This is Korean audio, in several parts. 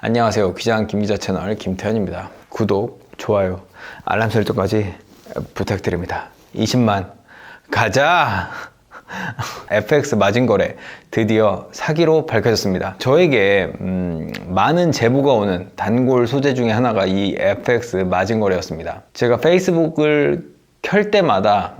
안녕하세요. 기장 김기자 채널 김태현입니다. 구독, 좋아요, 알람 설정까지 부탁드립니다. 20만 가자! FX 마진거래 드디어 사기로 밝혀졌습니다. 저에게 음, 많은 제보가 오는 단골 소재 중에 하나가 이 FX 마진거래였습니다. 제가 페이스북을 켤 때마다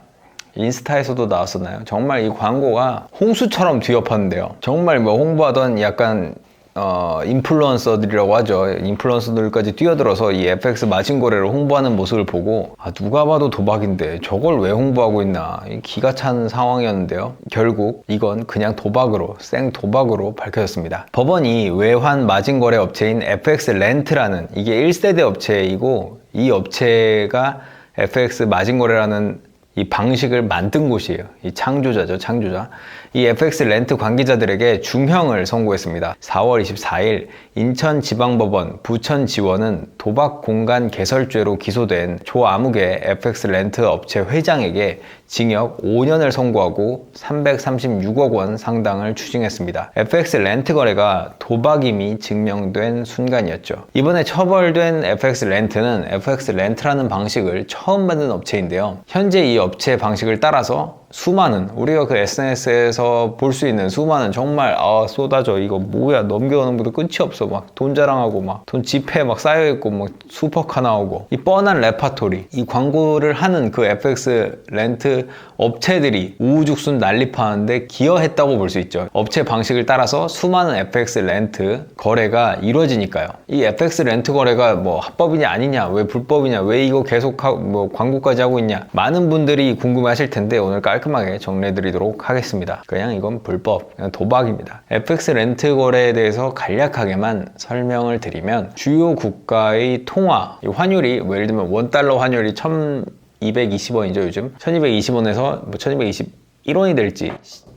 인스타에서도 나왔었나요? 정말 이 광고가 홍수처럼 뒤엎었는데요. 정말 뭐 홍보하던 약간 어, 인플루언서들이라고 하죠. 인플루언서들까지 뛰어들어서 이 FX 마진 거래를 홍보하는 모습을 보고 아, 누가 봐도 도박인데 저걸 왜 홍보하고 있나 이 기가 찬 상황이었는데요. 결국 이건 그냥 도박으로 생 도박으로 밝혀졌습니다. 법원이 외환 마진 거래 업체인 FX 렌트라는 이게 1세대 업체이고 이 업체가 FX 마진 거래라는 이 방식을 만든 곳이에요. 이 창조자죠, 창조자. 이 FX 렌트 관계자들에게 중형을 선고했습니다. 4월 24일 인천지방법원 부천지원은 도박 공간 개설죄로 기소된 조아무개 FX 렌트 업체 회장에게 징역 5년을 선고하고 336억 원 상당을 추징했습니다. FX 렌트 거래가 도박임이 증명된 순간이었죠. 이번에 처벌된 FX 렌트는 FX 렌트라는 방식을 처음 만든 업체인데요. 현재 이 업체 방식을 따라서 수많은 우리가 그 SNS에서 볼 수 있는 수많은 정말 아 쏟아져. 이거 뭐야. 넘겨오는 분들 끝이 없어. 막 돈 자랑하고 막 돈 지폐 막 쌓여 있고 막 슈퍼카 나오고. 이 뻔한 레파토리. 이 광고를 하는 그 FX 렌트 업체들이 우후죽순 난립하는데 기여했다고 볼 수 있죠. 업체 방식을 따라서 수많은 FX 렌트 거래가 이루어지니까요. 이 FX 렌트 거래가 뭐 합법이냐 아니냐 왜 불법이냐 왜 이거 계속 하고 뭐 광고까지 하고 있냐. 많은 분들이 궁금해 하실 텐데 오늘 깔끔하게 정리해 드리도록 하겠습니다 그냥 이건 불법 그냥 도박입니다 FX 렌트 거래에 대해서 간략하게만 설명을 드리면 주요 국가의 통화 이 환율이 뭐 예를 들면 원달러 환율이 1220원이죠 요즘 1220원에서 뭐 1221원이 될지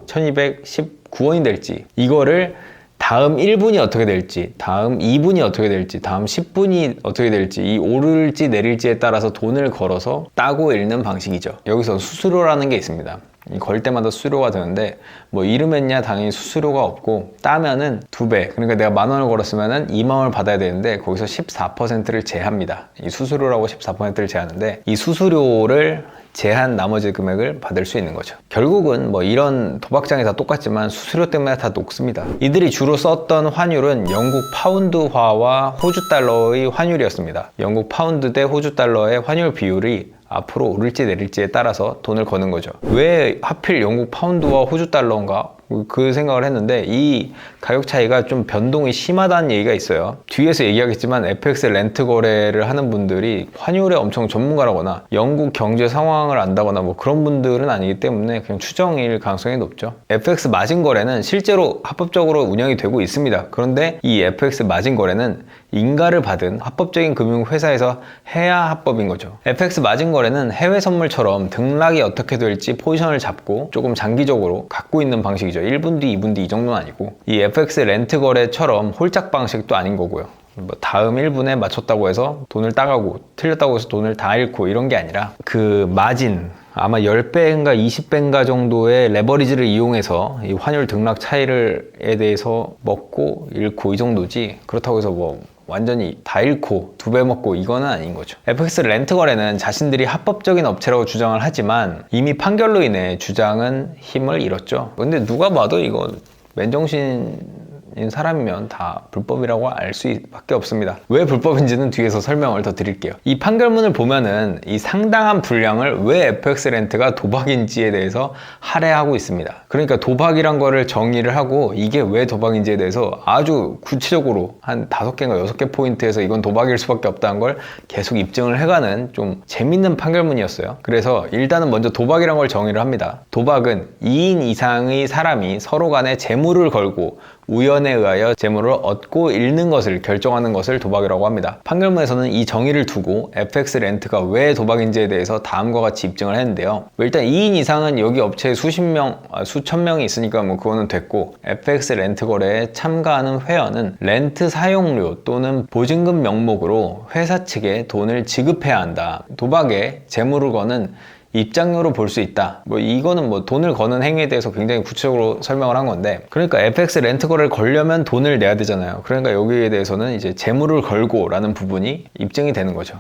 1219원이 될지 이거를 다음 1분이 어떻게 될지, 다음 2분이 어떻게 될지, 다음 10분이 어떻게 될지, 이 오를지 내릴지에 따라서 돈을 걸어서 따고 읽는 방식이죠. 여기서 수수료라는 게 있습니다. 이걸 때마다 수수료가 드는데 뭐 이름했냐 당연히 수수료가 없고 따면은 두 배. 그러니까 내가 만 원을 걸었으면은 2만 원을 받아야 되는데 거기서 14%를 제합니다. 이 수수료라고 14%를 제하는데 이 수수료를 제한 나머지 금액을 받을 수 있는 거죠. 결국은 뭐 이런 도박장이 다 똑같지만 수수료 때문에 다 녹습니다. 이들이 주로 썼던 환율은 영국 파운드화와 호주 달러의 환율이었습니다. 영국 파운드 대 호주 달러의 환율 비율이 앞으로 오를지 내릴지에 따라서 돈을 거는 거죠. 왜 하필 영국 파운드와 호주 달러인가? 그 생각을 했는데 이 가격 차이가 좀 변동이 심하다는 얘기가 있어요. 뒤에서 얘기하겠지만 FX 렌트 거래를 하는 분들이 환율에 엄청 전문가라거나 영국 경제 상황을 안다거나 뭐 그런 분들은 아니기 때문에 그냥 추정일 가능성이 높죠. FX 마진 거래는 실제로 합법적으로 운영이 되고 있습니다. 그런데 이 FX 마진 거래는 인가를 받은 합법적인 금융회사에서 해야 합법인 거죠. FX 마진 거래는 해외 선물처럼 등락이 어떻게 될지 포지션을 잡고 조금 장기적으로 갖고 있는 방식이죠. 1분 뒤, 2분 뒤 이 정도는 아니고 이 FX 렌트 거래처럼 홀짝 방식도 아닌 거고요. 뭐 다음 1분에 맞췄다고 해서 돈을 따가고 틀렸다고 해서 돈을 다 잃고 이런 게 아니라 그 마진 아마 10배인가 20배인가 정도의 레버리지를 이용해서 이 환율 등락 차이를에 대해서 먹고 잃고 이 정도지 그렇다고 해서 뭐 완전히 다 잃고 두 배 먹고 이거는 아닌 거죠. FX 렌트 거래는 자신들이 합법적인 업체라고 주장을 하지만 이미 판결로 인해 주장은 힘을 잃었죠. 근데 누가 봐도 이거 맨정신 인 사람이면 다 불법이라고 알 수밖에 없습니다. 왜 불법인지는 뒤에서 설명을 더 드릴게요. 이 판결문을 보면은 이 상당한 분량을 왜 FX 렌트가 도박인지에 대해서 할애하고 있습니다. 그러니까 도박이란 거를 정의를 하고 이게 왜 도박인지에 대해서 아주 구체적으로 한 다섯 개인가 여섯 개 포인트에서 이건 도박일 수밖에 없다는 걸 계속 입증을 해가는 좀 재밌는 판결문이었어요. 그래서 일단은 먼저 도박이란 걸 정의를 합니다. 도박은 2인 이상의 사람이 서로 간에 재물을 걸고 우연에 의하여 재물을 얻고 잃는 것을 결정하는 것을 도박이라고 합니다. 판결문에서는 이 정의를 두고 FX 렌트가 왜 도박인지에 대해서 다음과 같이 입증을 했는데요. 뭐 일단 2인 이상은 여기 업체에 수십 명, 아, 수천 명이 있으니까 뭐 그거는 됐고 FX 렌트 거래에 참가하는 회원은 렌트 사용료 또는 보증금 명목으로 회사 측에 돈을 지급해야 한다. 도박에 재물을 거는 입장료로 볼 수 있다. 뭐 이거는 뭐 돈을 거는 행위에 대해서 굉장히 구체적으로 설명을 한 건데 그러니까 FX 렌트거를 걸려면 돈을 내야 되잖아요. 그러니까 여기에 대해서는 이제 재물을 걸고라는 부분이 입증이 되는 거죠.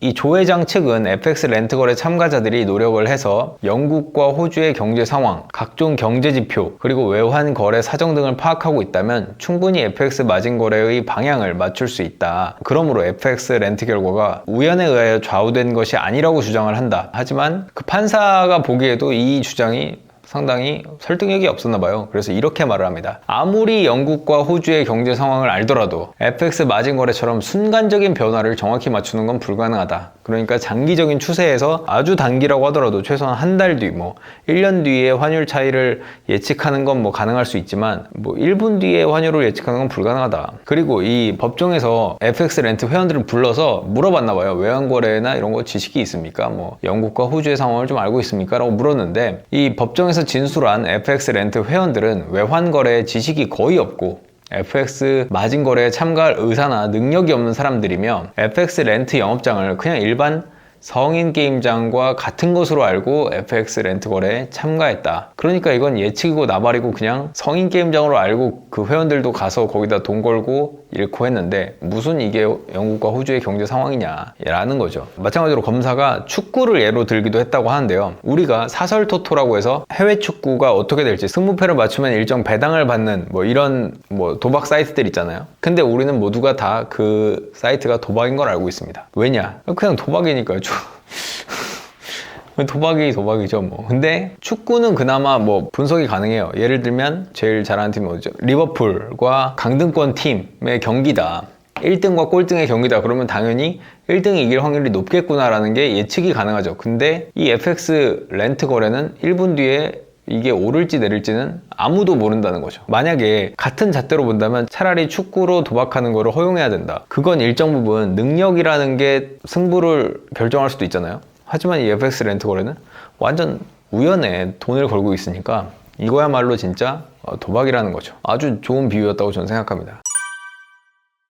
이 조 회장 측은 FX 렌트 거래 참가자들이 노력을 해서 영국과 호주의 경제 상황, 각종 경제 지표, 그리고 외환 거래 사정 등을 파악하고 있다면 충분히 FX 마진 거래의 방향을 맞출 수 있다. 그러므로 FX 렌트 결과가 우연에 의하여 좌우된 것이 아니라고 주장을 한다. 하지만 그 판사가 보기에도 이 주장이 상당히 설득력이 없었나 봐요. 그래서 이렇게 말을 합니다. 아무리 영국과 호주의 경제 상황을 알더라도 FX 마진 거래처럼 순간적인 변화를 정확히 맞추는 건 불가능하다. 그러니까 장기적인 추세에서 아주 단기라고 하더라도 최소한 한 달 뒤, 뭐 1년 뒤에 환율 차이를 예측하는 건 뭐 가능할 수 있지만 뭐 1분 뒤에 환율을 예측하는 건 불가능하다. 그리고 이 법정에서 FX 렌트 회원들을 불러서 물어봤나 봐요. 외환 거래나 이런 거 지식이 있습니까? 뭐 영국과 호주의 상황을 좀 알고 있습니까? 라고 물었는데 이 법정에서 진술한 FX 렌트 회원들은 외환 거래에 지식이 거의 없고 FX 마진 거래에 참가할 의사나 능력이 없는 사람들이며 FX 렌트 영업장을 그냥 일반 성인 게임장과 같은 것으로 알고 FX 렌트 거래에 참가했다. 그러니까 이건 예측이고 나발이고 그냥 성인 게임장으로 알고 그 회원들도 가서 거기다 돈 걸고 잃고 했는데 무슨 이게 영국과 호주의 경제 상황이냐라는 거죠. 마찬가지로 검사가 축구를 예로 들기도 했다고 하는데요. 우리가 사설 토토라고 해서 해외 축구가 어떻게 될지 승부패를 맞추면 일정 배당을 받는 뭐 이런 뭐 도박 사이트들 있잖아요. 근데 우리는 모두가 다 그 사이트가 도박인 걸 알고 있습니다. 왜냐? 그냥 도박이니까요. 도박이 도박이죠 뭐. 근데 축구는 그나마 뭐 분석이 가능해요. 예를 들면 제일 잘하는 팀이 뭐죠? 리버풀과 강등권 팀의 경기다. 1등과 꼴등의 경기다. 그러면 당연히 1등이 이길 확률이 높겠구나라는 게 예측이 가능하죠. 근데 이 FX 렌트 거래는 1분 뒤에 이게 오를지 내릴지는 아무도 모른다는 거죠. 만약에 같은 잣대로 본다면 차라리 축구로 도박하는 거를 허용해야 된다. 그건 일정 부분 능력이라는 게 승부를 결정할 수도 있잖아요. 하지만 이 FX 렌트 거래는 완전 우연에 돈을 걸고 있으니까 이거야말로 진짜 어, 도박이라는 거죠. 아주 좋은 비유였다고 저는 생각합니다.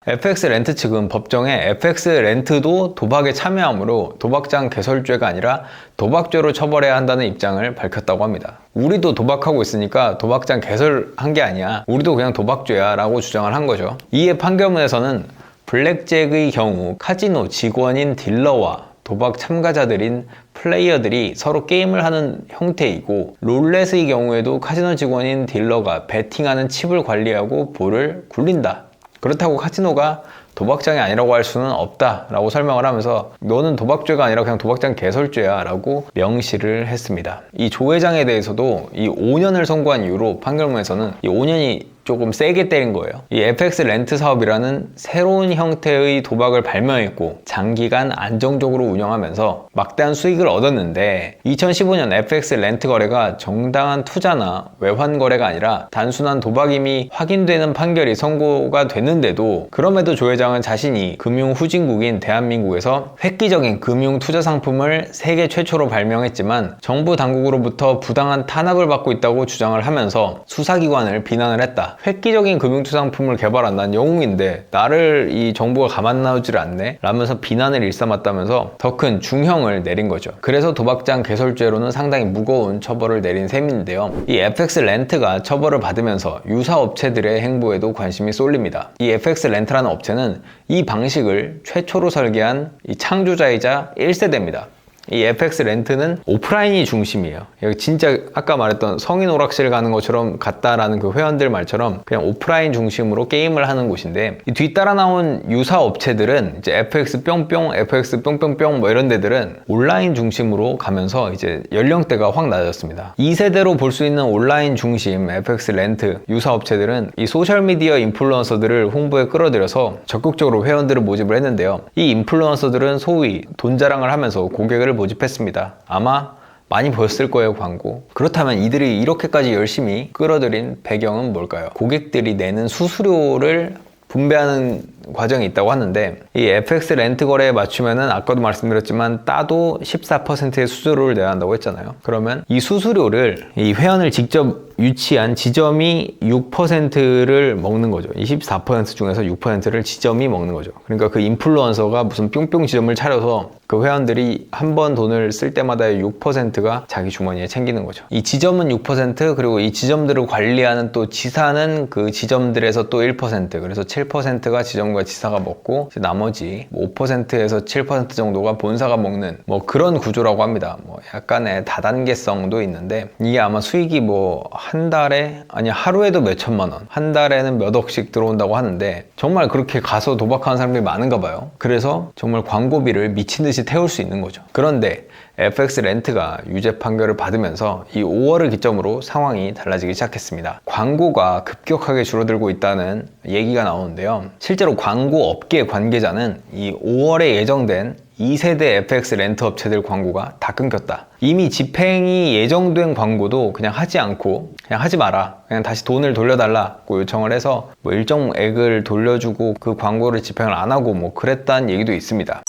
FX 렌트 측은 법정에 FX 렌트도 도박에 참여하므로 도박장 개설죄가 아니라 도박죄로 처벌해야 한다는 입장을 밝혔다고 합니다. 우리도 도박하고 있으니까 도박장 개설한 게 아니야. 우리도 그냥 도박죄야 라고 주장을 한 거죠. 이에 판결문에서는 블랙잭의 경우 카지노 직원인 딜러와 도박 참가자들인 플레이어들이 서로 게임을 하는 형태이고 롤렛의 경우에도 카지노 직원인 딜러가 베팅하는 칩을 관리하고 볼을 굴린다. 그렇다고 카지노가 도박장이 아니라고 할 수는 없다라고 설명을 하면서 너는 도박죄가 아니라 그냥 도박장 개설죄야라고 명시를 했습니다. 이 조 회장에 대해서도 이 5년을 선고한 이후로 판결문에서는 이 5년이 조금 세게 때린 거예요. 이 FX 렌트 사업이라는 새로운 형태의 도박을 발명했고 장기간 안정적으로 운영하면서 막대한 수익을 얻었는데 2015년 FX 렌트 거래가 정당한 투자나 외환 거래가 아니라 단순한 도박임이 확인되는 판결이 선고가 됐는데도 그럼에도 조 회장은 자신이 금융 후진국인 대한민국에서 획기적인 금융 투자 상품을 세계 최초로 발명했지만 정부 당국으로부터 부당한 탄압을 받고 있다고 주장을 하면서 수사기관을 비난을 했다. 획기적인 금융투자상품을 개발한 난 영웅인데 나를 이 정부가 놔두질 않네 라면서 비난을 일삼았다면서 더 큰 중형을 내린 거죠. 그래서 도박장 개설죄로는 상당히 무거운 처벌을 내린 셈인데요. 이 FX 렌트가 처벌을 받으면서 유사 업체들의 행보에도 관심이 쏠립니다. 이 FX 렌트라는 업체는 이 방식을 최초로 설계한 이 창조자이자 1세대입니다 이 FX 렌트는 오프라인이 중심이에요. 여기 진짜 아까 말했던 성인 오락실 가는 것처럼 같다라는 그 회원들 말처럼 그냥 오프라인 중심으로 게임을 하는 곳인데 이 뒤따라 나온 유사 업체들은 이제 FX 뿅뿅, FX 뿅뿅뿅 뭐 이런 데들은 온라인 중심으로 가면서 이제 연령대가 확 낮았습니다. 2세대로 볼 수 있는 온라인 중심 FX 렌트 유사 업체들은 이 소셜미디어 인플루언서들을 홍보에 끌어들여서 적극적으로 회원들을 모집을 했는데요. 이 인플루언서들은 소위 돈 자랑을 하면서 고객을 모집했습니다. 아마 많이 보였을 거예요, 광고. 그렇다면 이들이 이렇게까지 열심히 끌어들인 배경은 뭘까요? 고객들이 내는 수수료를 분배하는 과정이 있다고 하는데 이 FX 렌트 거래에 맞추면은 아까도 말씀드렸지만 따도 14%의 수수료를 내야 한다고 했잖아요. 그러면 이 수수료를 이 회원을 직접 유치한 지점이 6%를 먹는 거죠. 24% 중에서 6%를 지점이 먹는 거죠. 그러니까 그 인플루언서가 무슨 뿅뿅 지점을 차려서 그 회원들이 한 번 돈을 쓸 때마다의 6%가 자기 주머니에 챙기는 거죠. 이 지점은 6% 그리고 이 지점들을 관리하는 또 지사는 그 지점들에서 또 1% 그래서 7%가 지점과 지사가 먹고 나머지 5%에서 7% 정도가 본사가 먹는 뭐 그런 구조라고 합니다. 뭐 약간의 다단계성도 있는데 이게 아마 수익이 뭐한 달에 아니 하루에도 몇 천만 원, 한 달에는 몇 억씩 들어온다고 하는데 정말 그렇게 가서 도박하는 사람들이 많은가 봐요. 그래서 정말 광고비를 미친 듯이 태울 수 있는 거죠. 그런데 FX 렌트가 유죄 판결을 받으면서 이 5월을 기점으로 상황이 달라지기 시작했습니다. 광고가 급격하게 줄어들고 있다는 얘기가 나오는데요. 실제로 광고 업계 관계자는 이 5월에 예정된 2세대 FX 렌트 업체들 광고가 다 끊겼다. 이미 집행이 예정된 광고도 그냥 하지 않고 그냥 하지 마라. 그냥 다시 돈을 돌려달라고 요청을 해서 뭐 일정액을 돌려주고 그 광고를 집행을 안 하고 뭐 그랬다는 얘기도 있습니다.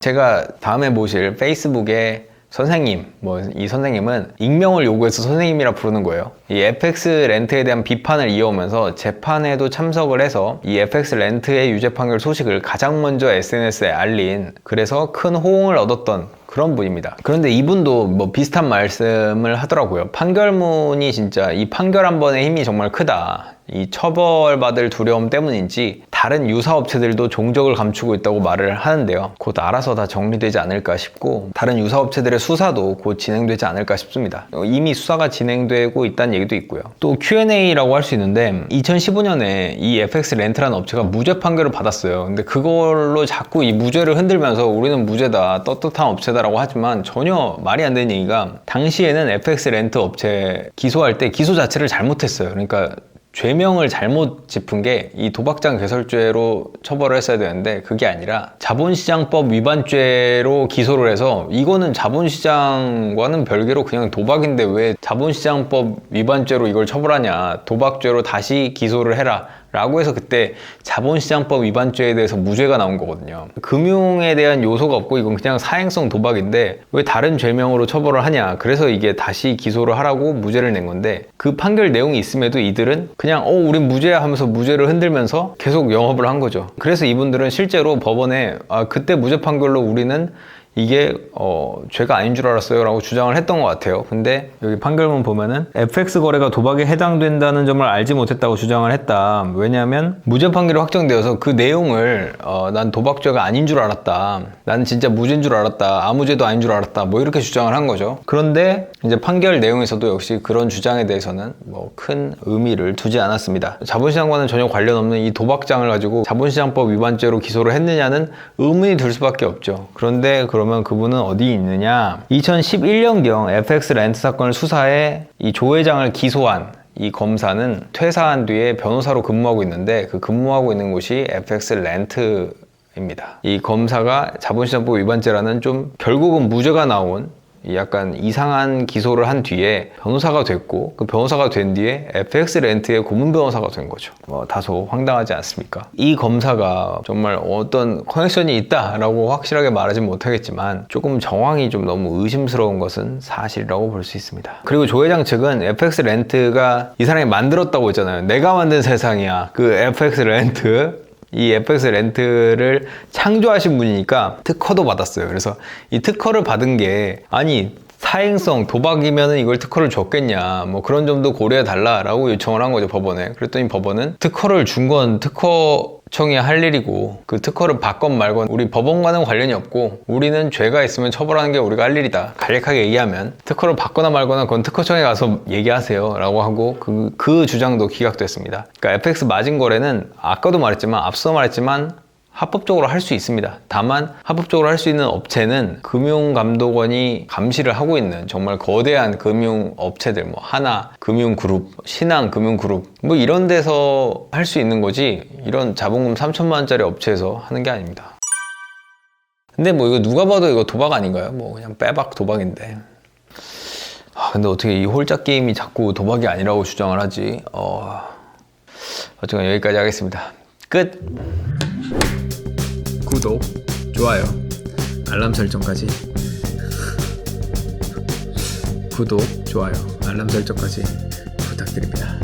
제가 다음에 모실 페이스북에 선생님, 뭐 이 선생님은 익명을 요구해서 선생님이라 부르는 거예요. 이 FX 렌트에 대한 비판을 이어오면서 재판에도 참석을 해서 이 FX 렌트의 유죄 판결 소식을 가장 먼저 SNS에 알린 그래서 큰 호응을 얻었던 그런 분입니다. 그런데 이분도 뭐 비슷한 말씀을 하더라고요. 판결문이 진짜 이 판결 한 번의 힘이 정말 크다. 이 처벌받을 두려움 때문인지 다른 유사업체들도 종적을 감추고 있다고 말을 하는데요. 곧 알아서 다 정리되지 않을까 싶고 다른 유사업체들의 수사도 곧 진행되지 않을까 싶습니다. 이미 수사가 진행되고 있다는 얘기도 있고요. 또 Q&A라고 할 수 있는데 2015년에 이 FX 렌트라는 업체가 무죄 판결을 받았어요. 근데 그걸로 자꾸 이 무죄를 흔들면서 우리는 무죄다, 떳떳한 업체다라고 하지만 전혀 말이 안 되는 얘기가 당시에는 FX 렌트 업체 기소할 때 기소 자체를 잘못했어요. 그러니까 죄명을 잘못 짚은 게 이 도박장 개설죄로 처벌을 했어야 되는데 그게 아니라 자본시장법 위반죄로 기소를 해서 이거는 자본시장과는 별개로 그냥 도박인데 왜 자본시장법 위반죄로 이걸 처벌하냐 도박죄로 다시 기소를 해라 라고 해서 그때 자본시장법 위반죄에 대해서 무죄가 나온 거거든요. 금융에 대한 요소가 없고 이건 그냥 사행성 도박인데 왜 다른 죄명으로 처벌을 하냐. 그래서 이게 다시 기소를 하라고 무죄를 낸 건데 그 판결 내용이 있음에도 이들은 그냥 어, 우린 무죄야 하면서 무죄를 흔들면서 계속 영업을 한 거죠. 그래서 이분들은 실제로 법원에 아, 그때 무죄 판결로 우리는 이게 어, 죄가 아닌 줄 알았어요 라고 주장을 했던 것 같아요. 근데 여기 판결문 보면은 FX 거래가 도박에 해당된다는 점을 알지 못했다고 주장을 했다. 왜냐하면 무죄 판결이 확정되어서 그 내용을 어, 난 도박죄가 아닌 줄 알았다. 나는 진짜 무죄인 줄 알았다. 아무 죄도 아닌 줄 알았다. 뭐 이렇게 주장을 한 거죠. 그런데 이제 판결 내용에서도 역시 그런 주장에 대해서는 뭐 큰 의미를 두지 않았습니다. 자본시장과는 전혀 관련 없는 이 도박장을 가지고 자본시장법 위반죄로 기소를 했느냐는 의문이 들 수밖에 없죠. 그런데 그런 그러면 그분은 어디 있느냐? 2011년경 FX 렌트 사건을 수사해 이 조 회장을 기소한 이 검사는 퇴사한 뒤에 변호사로 근무하고 있는데 그 근무하고 있는 곳이 FX 렌트 입니다. 이 검사가 자본시장법 위반죄라는 좀 결국은 무죄가 나온 약간 이상한 기소를 한 뒤에 변호사가 됐고 그 변호사가 된 뒤에 FX 렌트의 고문 변호사가 된 거죠. 뭐 다소 황당하지 않습니까? 이 검사가 정말 어떤 커넥션이 있다라고 확실하게 말하진 못하겠지만 조금 정황이 좀 너무 의심스러운 것은 사실이라고 볼 수 있습니다. 그리고 조 회장 측은 FX 렌트가 이 사람이 만들었다고 했잖아요. 내가 만든 세상이야. 그 FX 렌트 이 FX 렌트를 창조하신 분이니까 특허도 받았어요. 그래서 이 특허를 받은 게 아니 사행성 도박이면은 이걸 특허를 줬겠냐 뭐 그런 점도 고려해 달라라고 요청을 한 거죠 법원에 그랬더니 법원은 특허를 준 건 특허 청이 할 일이고 그 특허를 받건 말건 우리 법원과는 관련이 없고 우리는 죄가 있으면 처벌하는 게 우리가 할 일이다. 간략하게 얘기하면 특허를 받거나 말거나 그건 특허청에 가서 얘기하세요 라고 하고 그, 그 주장도 기각됐습니다. 그러니까 FX 마진 거래는 아까도 말했지만 앞서 말했지만 합법적으로 할 수 있습니다. 다만 합법적으로 할 수 있는 업체는 금융감독원이 감시를 하고 있는 정말 거대한 금융업체들, 뭐 하나 금융그룹, 신한 금융그룹 뭐 이런 데서 할 수 있는 거지 이런 자본금 3천만 원짜리 업체에서 하는 게 아닙니다. 근데 뭐 이거 누가 봐도 이거 도박 아닌가요? 뭐 그냥 빼박 도박인데. 아 근데 어떻게 이 홀짝 게임이 자꾸 도박이 아니라고 주장을 하지? 어... 어쨌건 여기까지 하겠습니다. 끝. 구독, 좋아요, 알람 설정까지. 구독, 좋아요, 알람 설정까지 부탁드립니다.